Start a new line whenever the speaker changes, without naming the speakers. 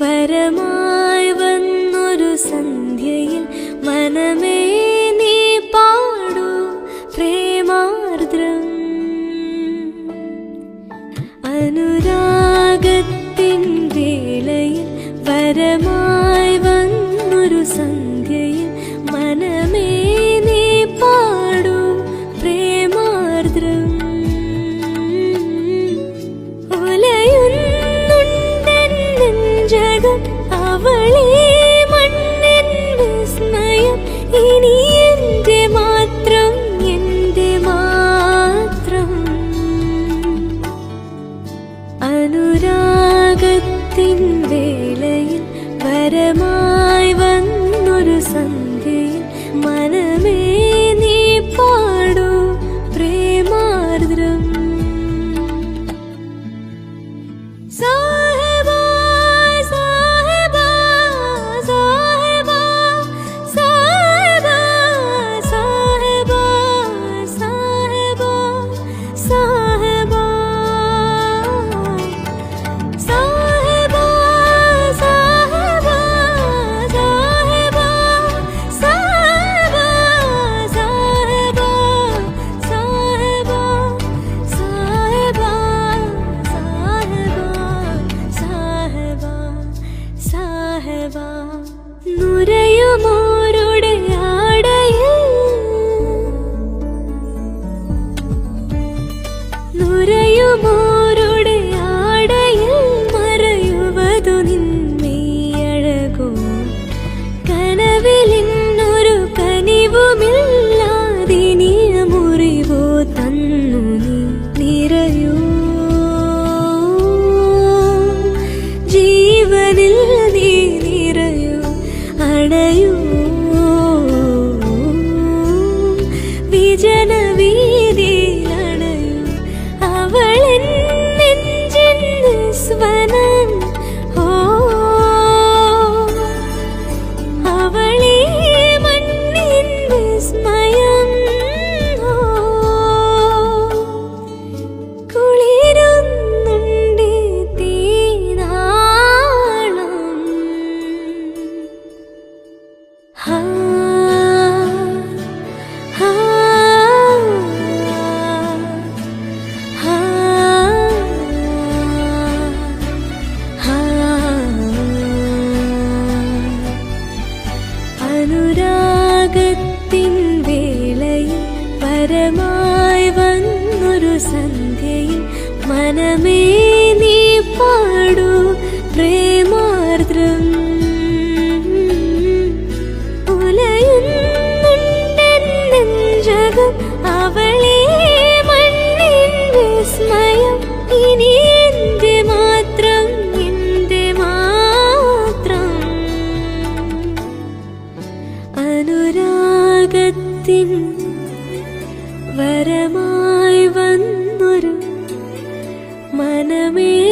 പരമായി വന്നൊരു സന്ധ്യയിൽ മനമേ നീ പാടൂ പ്രേമാർദ്രം. അനുരാഗത്തിൻ വേളയിൽ പരമായി അവളേ മറവാ നുരയുമോരുടെ ആടയിൽ നുരയുമോ സന്ധ്യയിൽ മനമേ നീ പാടൂ പ്രേമാർദ്രം. ഉലയുന്നുണ്ടെഞ്ചകം അവളെ മണ്ണിൻ വിസ്മയം ഇനി എന്റെ മാത്രം എന്റെ മാത്രം? അനുരാഗത്തിൻ വരമാ enemy